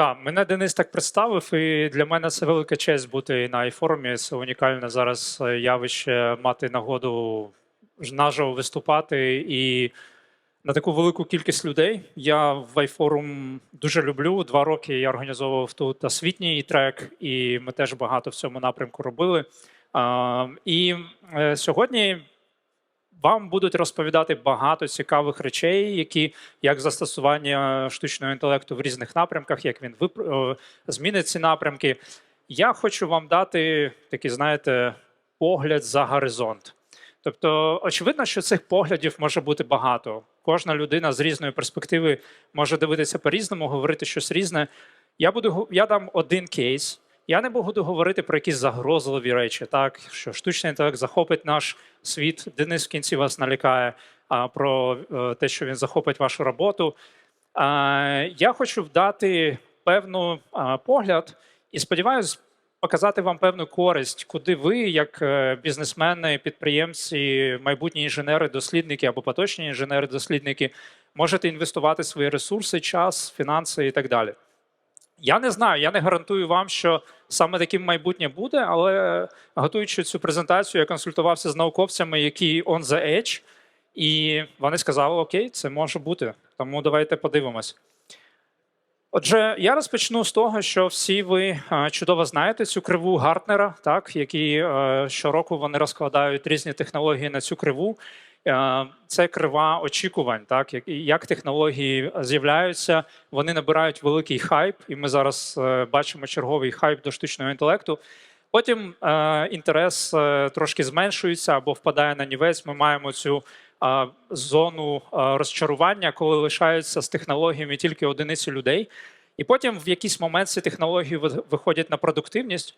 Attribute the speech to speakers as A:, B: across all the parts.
A: Так, мене Денис так представив, і для мене це велика честь бути на iForum. Це унікальне зараз е, явище мати нагоду наживо виступати і на таку велику кількість людей. Я в iForum дуже люблю. Два роки я організовував тут освітній трек, і ми теж багато в цьому напрямку робили. І е, сьогодні вам будуть розповідати багато цікавих речей, які як застосування штучного інтелекту в різних напрямках, як він вип- е, змінить ці напрямки. Я хочу вам дати такий, знаєте, погляд за горизонт. Тобто, очевидно, що цих поглядів може бути багато. Кожна людина з різної перспективи може дивитися по-різному, говорити щось різне. Я буду я дам один кейс. Я не буду говорити про якісь загрозливі речі, так що штучний інтелект захопить наш світ. Денис в кінці вас налякає а, про е, те, що він захопить вашу роботу. А, я хочу вдати певну погляд і сподіваюся показати вам певну користь, куди ви, як е, бізнесмени, підприємці, майбутні інженери, дослідники або поточні інженери, дослідники, можете інвестувати свої ресурси, час, фінанси і так далі. Я не знаю, я не гарантую вам, що саме таким майбутнє буде, але готуючи цю презентацію, я консультувався з науковцями, які on the edge, і вони сказали: Окей, це може бути. Тому давайте подивимось. Отже, я розпочну з того, що всі ви чудово знаєте цю криву Гартнера, так які е, щороку вони розкладають різні технології на цю криву. Е, Це крива очікувань, так як технології з'являються, вони набирають великий хайп, і ми зараз е, бачимо черговий хайп до штучного інтелекту. Потім е, інтерес трошки зменшується або впадає на нівець. Ми маємо цю зону розчарування, коли лишаються з технологіями тільки одиниці людей. І потім в якийсь момент ці технології ви- виходять на продуктивність.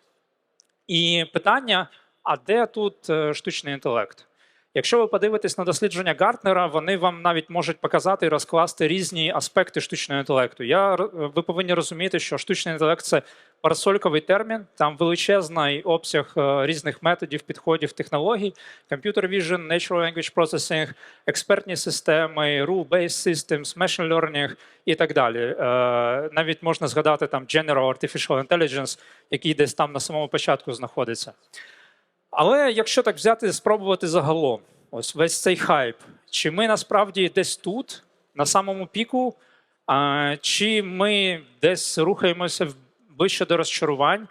A: І питання: а де тут штучний інтелект? Якщо ви подивитесь на дослідження Гартнера, вони вам навіть можуть показати і розкласти різні аспекти штучного інтелекту. Я ви повинні розуміти, що штучний інтелект це парасольковий термін, там величезний обсяг е, різних методів, підходів, технологій, computer vision, natural language processing, експертні системи, rule-based systems, machine learning і так далі. Е, Навіть можна згадати там General Artificial Intelligence, який десь там на самому початку знаходиться. Але якщо так взяти, спробувати загалом, ось весь цей хайп, чи ми насправді десь тут, на самому піку, а, чи ми десь рухаємося ближче до розчарувань?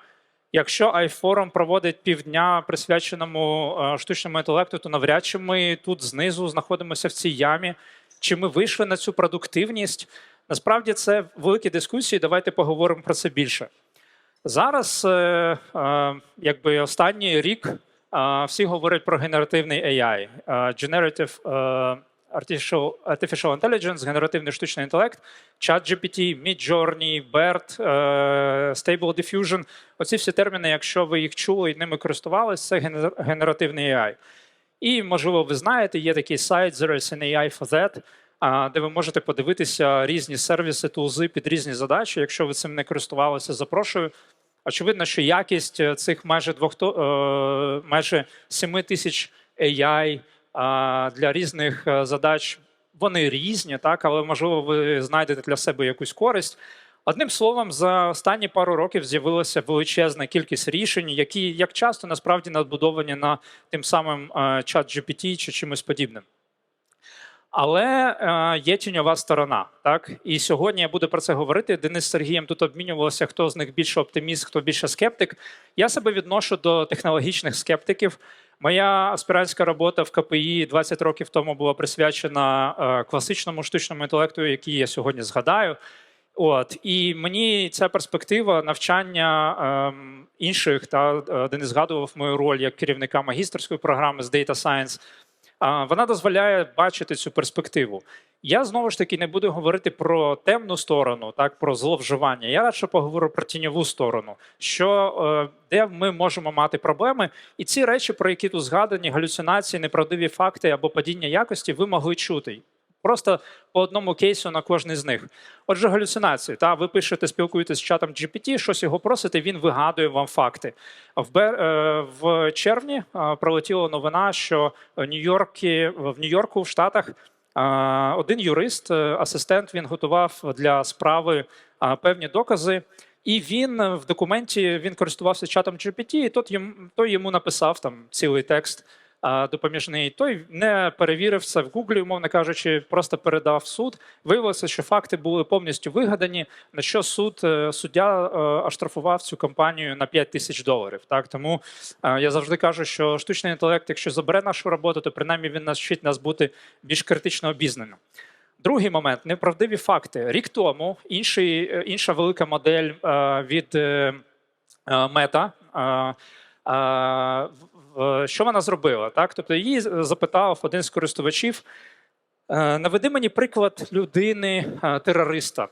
A: Якщо iForum проводить півдня присвяченому штучному інтелекту, то навряд чи ми тут знизу знаходимося в цій ямі. Чи ми вийшли на цю продуктивність? Насправді це великі дискусії. Давайте поговоримо про це більше. Зараз, е, е, якби останній рік, всі говорять про генеративний AI, Generative е, Artificial, Artificial Intelligence, генеративний штучний інтелект, ChatGPT, Midjourney, BERT, е, Stable Diffusion. Оці всі терміни, якщо ви їх чули і ними користувалися, це генеративний AI. І, можливо, ви знаєте, є такий сайт There is an AI for that, де ви можете подивитися різні сервіси, тулзи під різні задачі. Якщо ви цим не користувалися, запрошую. Очевидно, що якість е, цих майже двох е, майже 7 тисяч AI для різних е, задач вони різні, так але можливо ви знайдете для себе якусь користь. Одним словом, за останні пару років з'явилася величезна кількість рішень, які як часто насправді надбудовані на тим самим чат GPT чи чимось подібним. Але е, є тіньова сторона, так і сьогодні я буду про це говорити. Денис Сергієм тут обмінювалося, хто з них більше оптиміст, хто більше скептик. Я себе відношу до технологічних скептиків. Моя аспірантська робота в КПІ 20 років тому була присвячена е, класичному штучному інтелекту, який я сьогодні згадаю. От і мені ця перспектива навчання ем, інших та е, Денис згадував мою роль як керівника магістерської програми з Data Science. Вона дозволяє бачити цю перспективу. Я знову ж таки не буду говорити про темну сторону, так про зловживання. Я радше поговорю про тіньову сторону, що е, де ми можемо мати проблеми, і ці речі, про які тут згадані, галюцинації, неправдиві факти або падіння якості, ви могли чути. Просто по одному кейсу на кожний з них. Отже, галюцинації. Та ви пишете, спілкуєтесь з чатом GPT, щось його просите, він вигадує вам факти. В, Бер- е, в червні е, пролетіла новина, що Нью-Йоркі, в Нью-Йорку в Штатах А, Один юрист, е, асистент, він готував для справи певні докази, і він е, в документі він користувався чатом GPT, і тот йому, той йому написав там цілий текст допоміжний. Той не перевірив це в Гуглі, умовно кажучи, просто передав в суд. Виявилося, що факти були повністю вигадані. На що суд е, суддя е, оштрафував цю компанію на 5 тисяч доларів. Так тому е, я завжди кажу, що штучний інтелект, якщо забере нашу роботу, то принаймні він навчить нас бути більш критично обізнаним. Другий момент неправдиві факти. Рік тому інший, інша велика модель від Мета. Е, е, Що вона зробила? Так? Тобто її запитав один з користувачів: е, наведи мені приклад людини е, терориста.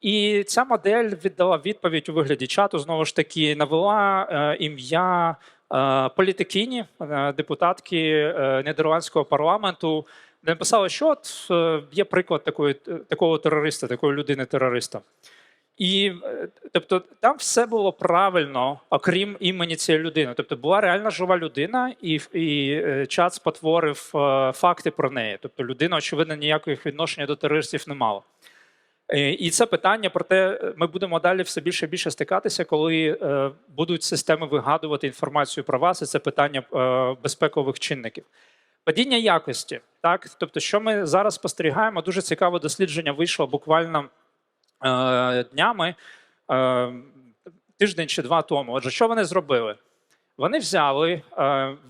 A: І ця модель віддала відповідь у вигляді чату. Знову ж таки, навела е, ім'я е, політикині, е, депутатки е, нідерландського парламенту, де написала, що от е, є приклад такої, такого терориста, такої людини-терориста. І е, тобто там все було правильно, окрім імені цієї людини. Тобто була реальна жива людина, і, і е, чат спотворив е, факти про неї. Тобто людина, очевидно, ніяких відношення до терористів не мала. І це питання про те, ми будемо далі все більше і більше стикатися, коли будуть системи вигадувати інформацію про вас, і це питання безпекових чинників. Падіння якості, так тобто, що ми зараз спостерігаємо, дуже цікаве дослідження вийшло буквально днями, е, тиждень чи два тому. Отже, що вони зробили? Вони взяли е,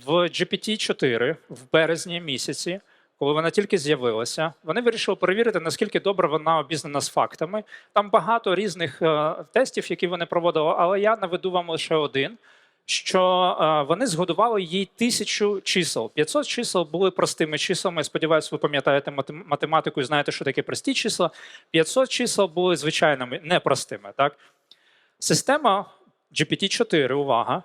A: в GPT-4 в березні місяці, коли вона тільки з'явилася, вони вирішили перевірити, наскільки добре вона обізнана з фактами. Там багато різних е, тестів, які вони проводили, але я наведу вам лише один. Що е, вони згодували їй тисячу чисел. 500 чисел були простими числами. Я Сподіваюся, ви пам'ятаєте математику і знаєте, що таке прості числа. 500 чисел були звичайними, непростими. Так? Система GPT-4, увага,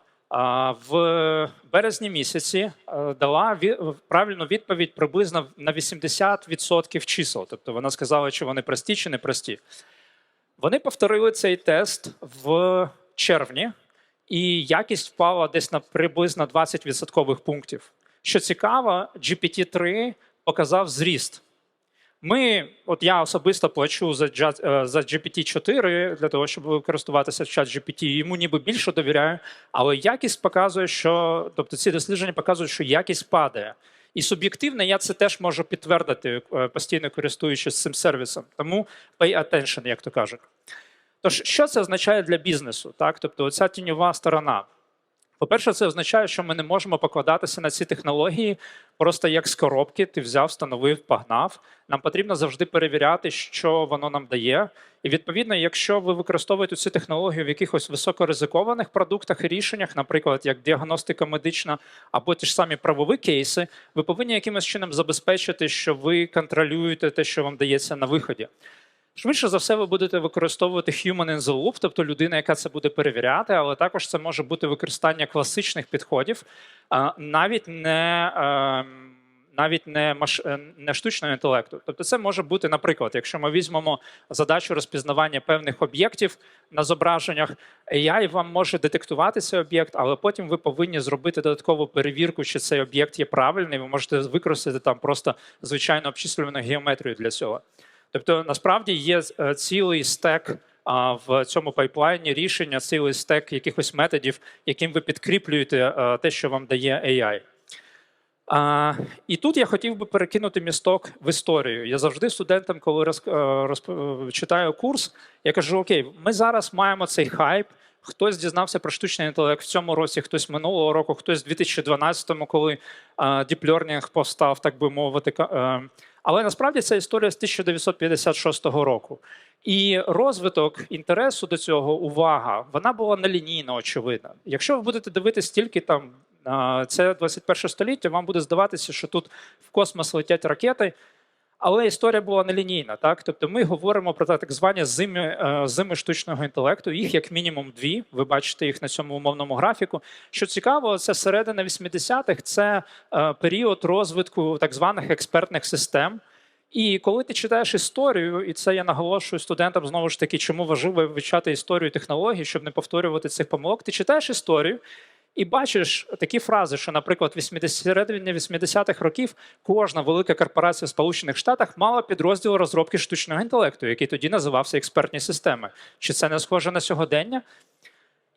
A: в березні місяці е, дала правильну відповідь приблизно на 80% чисел. Тобто вона сказала, чи вони прості, чи не прості. Вони повторили цей тест в червні, і якість впала десь на приблизно 20 відсоткових пунктів. Що цікаво, GPT-3 показав зріст. Ми, от я особисто плачу за, е, за GPT-4 для того, щоб користуватися чат GPT, йому ніби більше довіряю, але якість показує, що тобто ці дослідження показують, що якість падає. І суб'єктивно я це теж можу підтвердити, е, постійно користуючись цим сервісом. Тому pay attention, як то кажуть. Тож, що це означає для бізнесу? Так? Тобто, оця тіньова сторона. По-перше, це означає, що ми не можемо покладатися на ці технології просто як з коробки, ти взяв, встановив, погнав. Нам потрібно завжди перевіряти, що воно нам дає. І відповідно, якщо ви використовуєте цю технологію в якихось високоризикованих продуктах і рішеннях, наприклад, як діагностика медична або ті ж самі правові кейси, ви повинні якимось чином забезпечити, що ви контролюєте те, що вам дається на виході. Швидше за все, ви будете використовувати human in the loop, тобто людина, яка це буде перевіряти, але також це може бути використання класичних підходів, навіть не. Навіть не маш... е, не штучного інтелекту. Тобто, це може бути, наприклад, якщо ми візьмемо задачу розпізнавання певних об'єктів на зображеннях, AI вам може детектувати цей об'єкт, але потім ви повинні зробити додаткову перевірку, чи цей об'єкт є правильний. Ви можете використати там просто звичайну обчислювану геометрію для цього. Тобто, насправді є е, цілий стек в цьому пайплайні рішення, цілий стек якихось методів, яким ви підкріплюєте е, те, що вам дає AI. А, і тут я хотів би перекинути місток в історію. Я завжди студентам, коли роз, е, е, читаю курс, я кажу: Окей, ми зараз маємо цей хайп. Хтось дізнався про штучний інтелект в цьому році, хтось минулого року, хтось в 2012-му, коли діплернінг постав, так би мовити. Але насправді ця історія з 1956 року. І розвиток інтересу до цього, увага, вона була нелінійна, очевидно. Якщо ви будете дивитися тільки там це 21 століття, вам буде здаватися, що тут в космос летять ракети. Але історія була нелінійна, так тобто ми говоримо про так звані зими, е, зими штучного інтелекту. Їх як мінімум дві. Ви бачите їх на цьому умовному графіку. Що цікаво, це середина 80-х, це е, період розвитку так званих експертних систем. І коли ти читаєш історію, і це я наголошую студентам знову ж таки, чому важливо вивчати історію технологій, щоб не повторювати цих помилок. Ти читаєш історію, І бачиш такі фрази, що, наприклад, в середині 80-х років кожна велика корпорація в Сполучених Штатах мала підрозділ розробки штучного інтелекту, який тоді називався експертні системи. Чи це не схоже на сьогодення?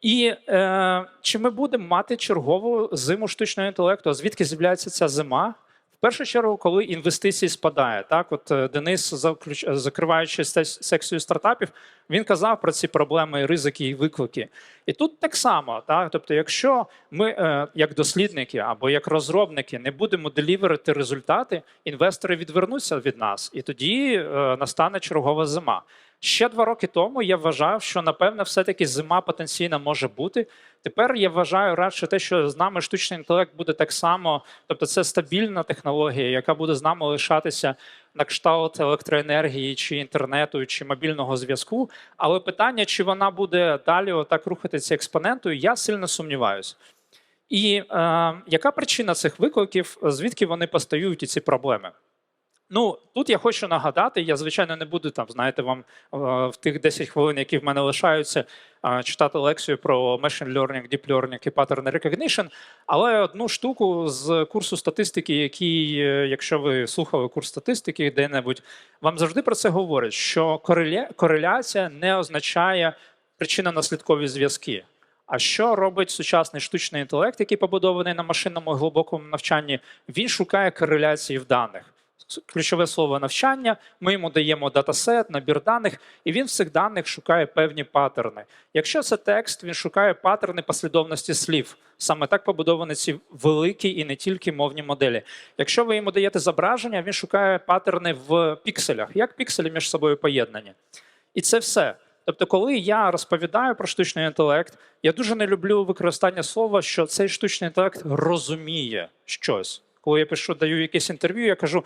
A: І е, чи ми будемо мати чергову зиму штучного інтелекту? А Звідки з'являється ця зима? Першу чергу, коли інвестиції спадає. Так, от е, Денис, заключ- закриваючи секцію стартапів, він казав про ці проблеми, ризики і виклики. І тут так само, так, тобто, якщо ми, е, як дослідники або як розробники, не будемо деліверити результати, інвестори відвернуться від нас, і тоді е, настане чергова зима. Ще два роки тому я вважав, що напевне, все-таки зима потенційна може бути. Тепер я вважаю радше те, що з нами штучний інтелект буде так само, тобто це стабільна технологія, яка буде з нами лишатися на кшталт електроенергії, чи інтернету, чи мобільного зв'язку. Але питання, чи вона буде далі отак рухатися експонентою, я сильно сумніваюся. І е, яка причина цих викликів, звідки вони постають і ці проблеми? Ну, тут я хочу нагадати, я звичайно не буду там, знаєте, вам е, в тих 10 хвилин, які в мене лишаються, е, читати лекцію про machine learning, deep learning і pattern recognition, але одну штуку з курсу статистики, який, е, якщо ви слухали курс статистики де-небудь, вам завжди про це говорять, що кореля... кореляція не означає причинно-наслідкові зв'язки. А що робить сучасний штучний інтелект, який побудований на машинному глибокому навчанні? Він шукає кореляції в даних. Ключове слово навчання. Ми йому даємо датасет, набір даних, і він в цих даних шукає певні паттерни. Якщо це текст, він шукає паттерни послідовності слів. Саме так побудовані ці великі і не тільки мовні моделі. Якщо ви йому даєте зображення, він шукає паттерни в пікселях, як пікселі між собою поєднані. І це все. Тобто, коли я розповідаю про штучний інтелект, я дуже не люблю використання слова, що цей штучний інтелект розуміє щось. Коли я пишу, даю якесь інтерв'ю, я кажу: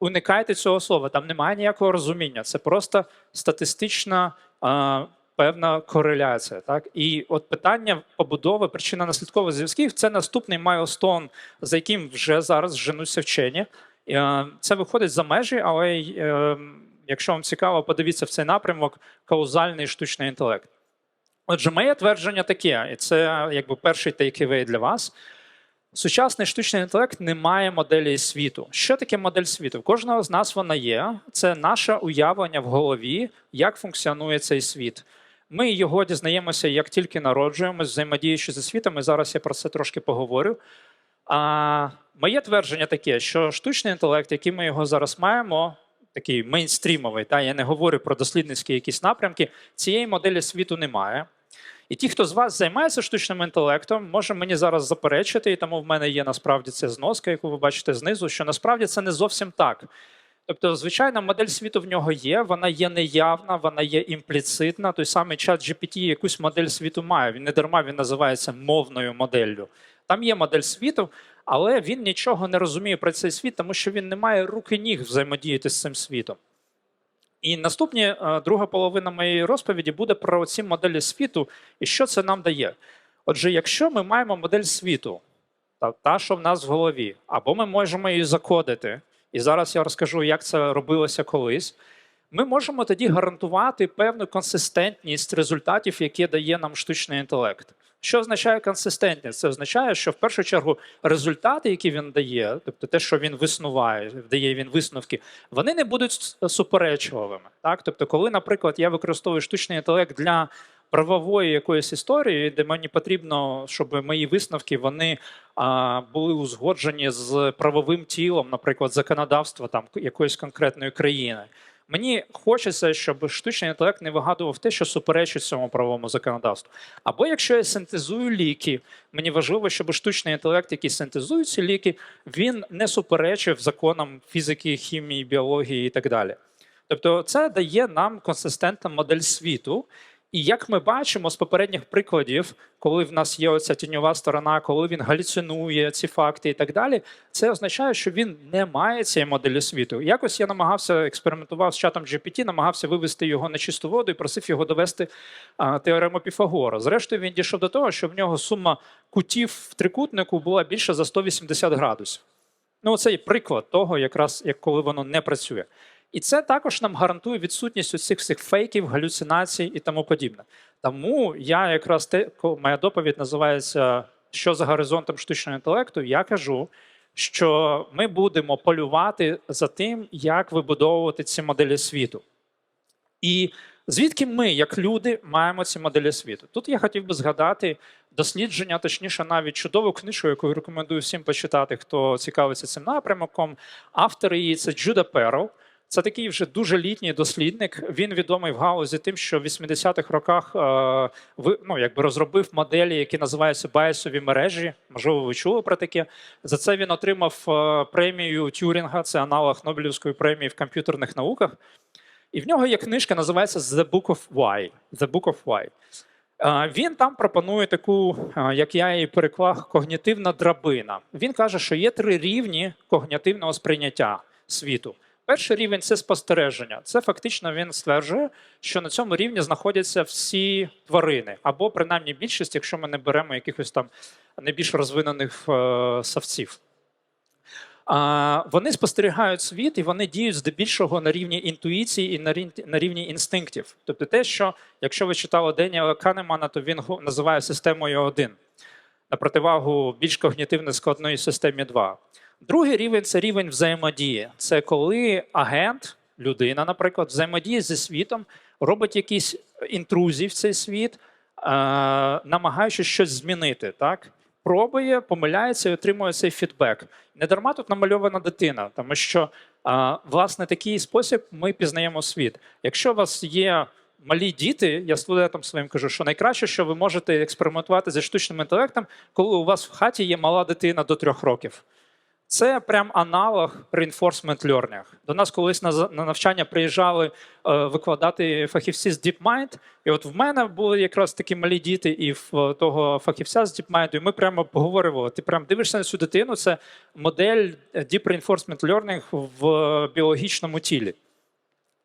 A: уникайте цього слова, там немає ніякого розуміння. Це просто статистична а, певна кореляція. Так? І от питання побудови причинно-наслідкових зв'язків це наступний майлстон, за яким вже зараз женуться вчені. Е, Це виходить за межі, але е, якщо вам цікаво, подивіться в цей напрямок каузальний штучний інтелект. Отже, моє твердження таке, і це якби перший тейківей для вас. Сучасний штучний інтелект не має моделі світу. Що таке модель світу? В кожного з нас вона є. Це наше уявлення в голові, як функціонує цей світ. Ми його дізнаємося, як тільки народжуємося, взаємодіючи зі світом, і зараз я про це трошки поговорю. А моє твердження таке, що штучний інтелект, який ми його зараз маємо, такий мейнстрімовий, та я не говорю про дослідницькі якісь напрямки, цієї моделі світу немає. І ті, хто з вас займається штучним інтелектом, може мені зараз заперечити, і тому в мене є насправді ця зноска, яку ви бачите знизу, що насправді це не зовсім так. Тобто, звичайно, модель світу в нього є, вона є неявна, вона є імпліцитна. Той самий чат GPT якусь модель світу має. Він не дарма він називається мовною моделлю. Там є модель світу, але він нічого не розуміє про цей світ, тому що він не має рук і ніг взаємодіяти з цим світом. І наступні е, друга половина моєї розповіді буде про ці моделі світу і що це нам дає. Отже, якщо ми маємо модель світу, та, та що в нас в голові, або ми можемо її закодити, і зараз я розкажу, як це робилося колись. Ми можемо тоді гарантувати певну консистентність результатів, які дає нам штучний інтелект. Що означає консистентність? Це означає, що в першу чергу результати, які він дає, тобто те, що він виснуває, дає він висновки, вони не будуть суперечливими. Так, тобто, коли, наприклад, я використовую штучний інтелект для правової якоїсь історії, де мені потрібно, щоб мої висновки вони а, були узгоджені з правовим тілом, наприклад, законодавства там якоїсь конкретної країни. Мені хочеться, щоб штучний інтелект не вигадував те, що суперечить цьому правовому законодавству. Або якщо я синтезую ліки, мені важливо, щоб штучний інтелект, який синтезує ці ліки, він не суперечив законам фізики, хімії, біології і так далі. Тобто, це дає нам консистентну модель світу. І як ми бачимо з попередніх прикладів, коли в нас є оця тіньова сторона, коли він галюцинує ці факти і так далі, це означає, що він не має цієї моделі світу. Якось я намагався експериментував з чатом GPT, намагався вивести його на чисту воду і просив його довести а, теорему Піфагора. Зрештою, він дійшов до того, що в нього сума кутів в трикутнику була більше за 180 градусів. Ну, це є приклад того, якраз як коли воно не працює. І це також нам гарантує відсутність усіх всіх фейків, галюцинацій і тому подібне. Тому я якраз те, моя доповідь називається що за горизонтом штучного інтелекту, я кажу, що ми будемо полювати за тим, як вибудовувати ці моделі світу. І звідки ми, як люди, маємо ці моделі світу? Тут я хотів би згадати дослідження, точніше, навіть чудову книжку, яку рекомендую всім почитати, хто цікавиться цим напрямком. Автор її це Джуда Перл. Це такий вже дуже літній дослідник. Він відомий в галузі тим, що в 80-х роках е, ну, якби розробив моделі, які називаються байсові мережі. Можливо, ви чули про таке. За це він отримав е, премію Тюрінга, це аналог Нобелівської премії в комп'ютерних науках. І в нього є книжка, називається The Book of Why. The Book of Why. Е, Він там пропонує таку, як я її переклав, когнітивна драбина. Він каже, що є три рівні когнітивного сприйняття світу. Перший рівень це спостереження. Це фактично він стверджує, що на цьому рівні знаходяться всі тварини, або принаймні більшість, якщо ми не беремо якихось там найбільш розвинених е, савців. Вони спостерігають світ і вони діють здебільшого на рівні інтуїції і на рівні інстинктів. Тобто, те, що якщо ви читали Деніела Канемана, то він називає системою 1 на противагу більш когнітивно складної системі 2. Другий рівень це рівень взаємодії. Це коли агент, людина, наприклад, взаємодіє зі світом, робить якісь інтрузії в цей світ, е, намагаючись щось змінити. Так? Пробує, помиляється і отримує цей фідбек. Не дарма тут намальована дитина, тому що е, власне такий спосіб ми пізнаємо світ. Якщо у вас є малі діти, я студентам своїм кажу, що найкраще, що ви можете експериментувати зі штучним інтелектом, коли у вас в хаті є мала дитина до трьох років. Це прям аналог reinforcement learning. До нас колись на навчання приїжджали е, викладати фахівці з DeepMind, і от в мене були якраз такі малі діти, і в того фахівця з DeepMind, і ми прямо поговорювали. Ти прям дивишся на цю дитину, це модель е, Deep Reinforcement Learning в біологічному тілі.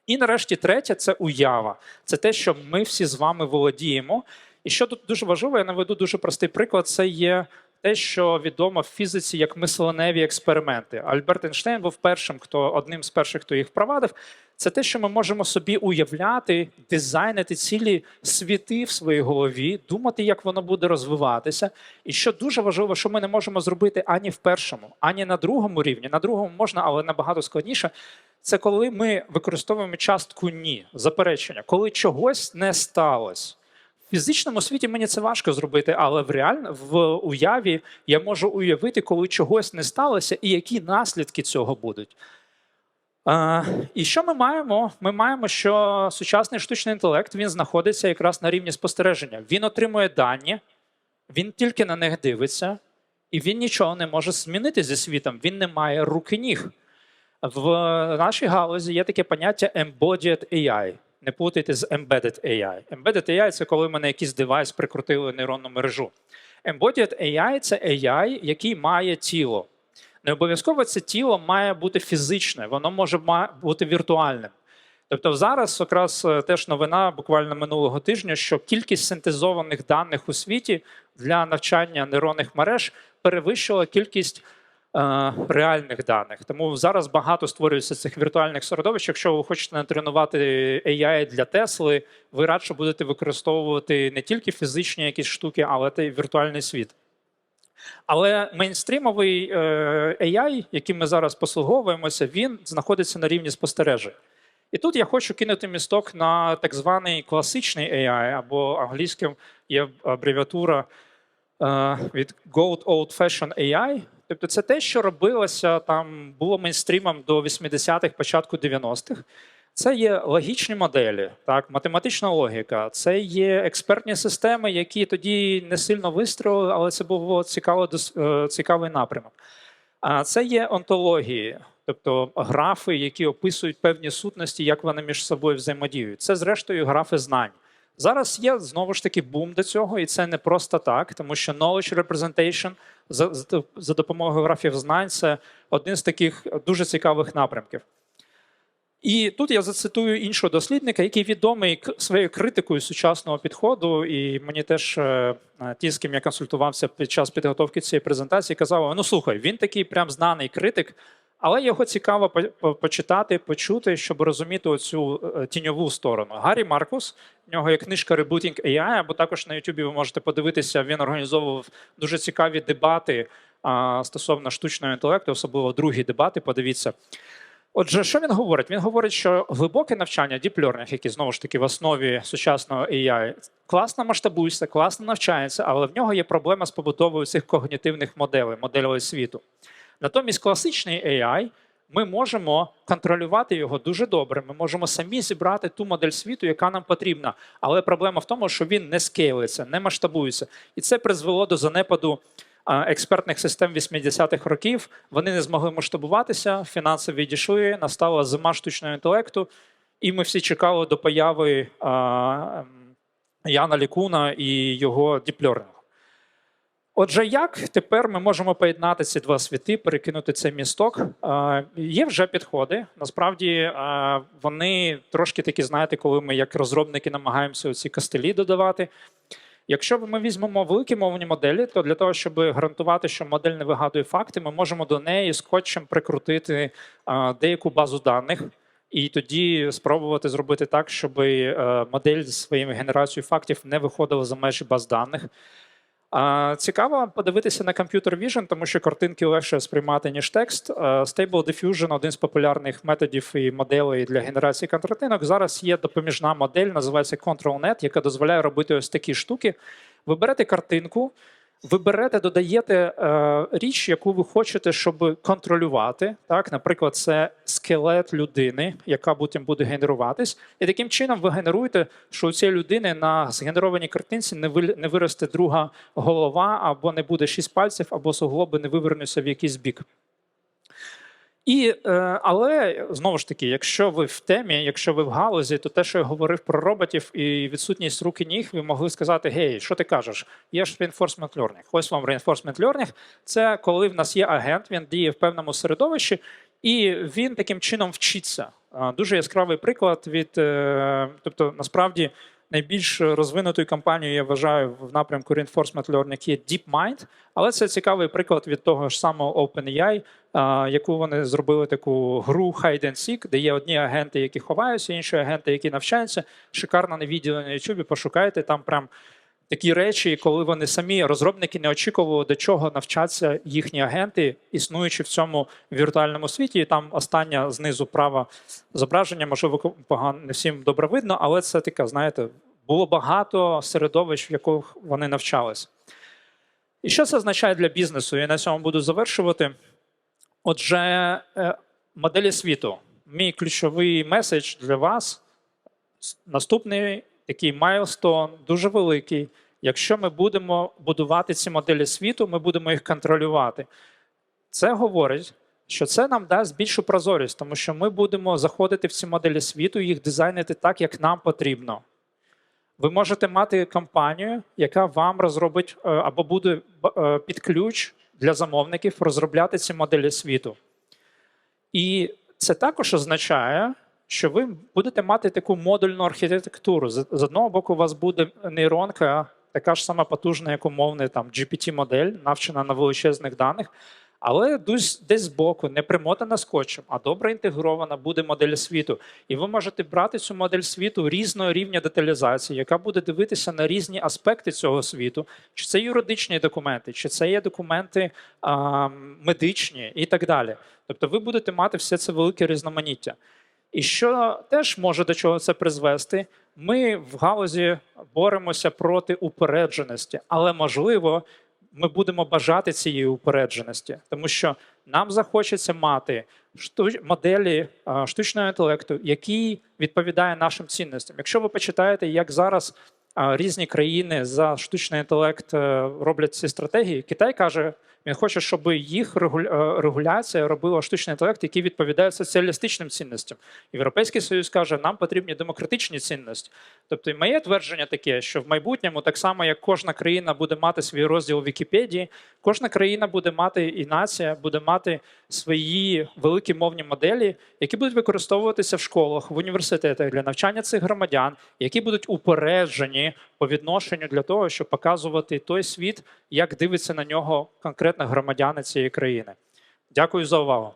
A: І нарешті третє це уява. Це те, що ми всі з вами володіємо. І що тут дуже важливо, я наведу дуже простий приклад. Це є те, що відомо в фізиці як мисленеві експерименти. Альберт Ейнштейн був першим, хто одним з перших, хто їх впровадив. Це те, що ми можемо собі уявляти, дизайнити цілі світи в своїй голові, думати, як воно буде розвиватися. І що дуже важливо, що ми не можемо зробити ані в першому, ані на другому рівні. На другому можна, але набагато складніше. Це коли ми використовуємо частку ні, заперечення, коли чогось не сталося. Фізичному світі мені це важко зробити, але в реально в уяві я можу уявити, коли чогось не сталося, і які наслідки цього будуть. А, і що ми маємо? Ми маємо, що сучасний штучний інтелект він знаходиться якраз на рівні спостереження. Він отримує дані, він тільки на них дивиться, і він нічого не може змінити зі світом. Він не має рук і ніг. В нашій галузі є таке поняття embodied AI. Не плутайте з embedded AI. Embedded AI – це коли ми на якийсь девайс прикрутили нейронну мережу. Embodied AI – це AI, який має тіло. Не обов'язково це тіло має бути фізичне, воно може бути віртуальним. Тобто зараз якраз е, теж новина буквально минулого тижня, що кількість синтезованих даних у світі для навчання нейронних мереж перевищила кількість реальних даних. Тому зараз багато створюється цих віртуальних середовищ. Якщо ви хочете натренувати AI для Тесли, ви радше будете використовувати не тільки фізичні якісь штуки, але й віртуальний світ. Але мейнстрімовий е, AI, яким ми зараз послуговуємося, він знаходиться на рівні спостережень. І тут я хочу кинути місток на так званий класичний AI, або англійським є абревіатура е, від Gold Old Fashioned AI. Тобто це те, що робилося там, було мейнстрімом до 80-х, початку 90-х. Це є логічні моделі, так, математична логіка, це є експертні системи, які тоді не сильно вистрілили, але це був е, цікавий напрямок. А це є онтології, тобто графи, які описують певні сутності, як вони між собою взаємодіють. Це, зрештою, графи знань. Зараз є знову ж таки бум до цього, і це не просто так, тому що knowledge representation за, за- допомогою графів знань це один з таких дуже цікавих напрямків. І тут я зацитую іншого дослідника, який відомий своєю критикою сучасного підходу. І мені теж е, е, ті, з ким я консультувався під час підготовки цієї презентації, казали: ну слухай, він такий прям знаний критик, Але його цікаво по- по- почитати, почути, щоб розуміти оцю е, тіньову сторону. Гаррі Маркус, в нього є книжка Rebooting AI, або також на Ютубі ви можете подивитися. Він організовував дуже цікаві дебати стосовно штучного інтелекту, особливо другі дебати. Подивіться. Отже, що він говорить? Він говорить, що глибоке навчання, deep learning, який знову ж таки в основі сучасного AI, класно масштабується, класно навчається, але в нього є проблема з побудовою цих когнітивних моделей, моделей світу. Натомість класичний AI ми можемо контролювати його дуже добре. Ми можемо самі зібрати ту модель світу, яка нам потрібна. Але проблема в тому, що він не скейлиться, не масштабується. І це призвело до занепаду експертних систем 80-х років. Вони не змогли масштабуватися, фінанси відійшли, настала зима штучного інтелекту, і ми всі чекали до появи Яна Лікуна і його діпльорнингу. Отже, як тепер ми можемо поєднати ці два світи, перекинути цей місток? Е, Є вже підходи. Насправді е, вони трошки такі, знаєте, коли ми як розробники намагаємося ці костелі додавати. Якщо ми візьмемо великі мовні моделі, то для того, щоб гарантувати, що модель не вигадує факти, ми можемо до неї скотчем прикрутити деяку базу даних. І тоді спробувати зробити так, щоб е, модель зі своєю генерацією фактів не виходила за межі баз даних. Цікаво подивитися на Computer Vision, тому що картинки легше сприймати, ніж текст. А, Stable Diffusion – один з популярних методів і моделей для генерації контратинок. Зараз є допоміжна модель, називається ControlNet, яка дозволяє робити ось такі штуки. Ви берете картинку, ви берете, додаєте е, річ, яку ви хочете, щоб контролювати. Так, наприклад, це скелет людини, яка потім буде генеруватись, і таким чином ви генеруєте, що у цієї людини на згенерованій картинці не ви- не виросте друга голова, або не буде шість пальців, або суглоби не вивернуться в якийсь бік. І, е, але знову ж таки, якщо ви в темі, якщо ви в галузі, то те, що я говорив про роботів і відсутність рук і ніг, ви могли сказати: Гей, що ти кажеш? Є ж reinforcement learning. Ось вам reinforcement learning. Це коли в нас є агент, він діє в певному середовищі, і він таким чином вчиться. Дуже яскравий приклад від, е, тобто, насправді. Найбільш розвинутою компанією, я вважаю, в напрямку reinforcement learning є DeepMind, але це цікавий приклад від того ж самого OpenAI, яку вони зробили таку гру Hide and Seek, де є одні агенти, які ховаються, інші агенти, які навчаються. Шикарно на відео на YouTube, пошукайте там прям такі речі, коли вони самі розробники не очікували, до чого навчаться їхні агенти, існуючи в цьому віртуальному світі. І там остання знизу права зображення, можливо, погано не всім добре видно, але це таке, знаєте, було багато середовищ, в яких вони навчалися. І що це означає для бізнесу? Я на цьому буду завершувати. Отже, е, моделі світу. Мій ключовий меседж для вас наступний такий майлстон, дуже великий. Якщо ми будемо будувати ці моделі світу, ми будемо їх контролювати. Це говорить, що це нам дасть більшу прозорість, тому що ми будемо заходити в ці моделі світу їх дизайнити так, як нам потрібно. Ви можете мати компанію, яка вам розробить е, або буде е, під ключ для замовників розробляти ці моделі світу. І це також означає, що ви будете мати таку модульну архітектуру. З одного боку, у вас буде нейронка, така ж сама потужна, як умовний там GPT-модель, навчена на величезних даних, але десь збоку, не примотана скотчем, а добре інтегрована буде модель світу. І ви можете брати цю модель світу різного рівня деталізації, яка буде дивитися на різні аспекти цього світу, чи це юридичні документи, чи це є документи а, медичні і так далі. Тобто, ви будете мати все це велике різноманіття. І що теж може до чого це призвести? Ми в галузі боремося проти упередженості, але можливо, ми будемо бажати цієї упередженості, тому що нам захочеться мати моделі штучного інтелекту, який відповідає нашим цінностям. Якщо ви почитаєте, як зараз різні країни за штучний інтелект е, роблять ці стратегії, Китай каже. Він хоче, щоб їх е, регуляція робила штучний інтелект, який відповідає соціалістичним цінностям. Європейський союз каже, нам потрібні демократичні цінності. Тобто, моє твердження таке, що в майбутньому, так само як кожна країна буде мати свій розділ Вікіпедії, кожна країна буде мати і нація буде мати свої великі мовні моделі, які будуть використовуватися в школах, в університетах для навчання цих громадян, які будуть упереджені по відношенню для того, щоб показувати той світ, як дивиться на нього конкретно громадяни цієї країни. Дякую за увагу.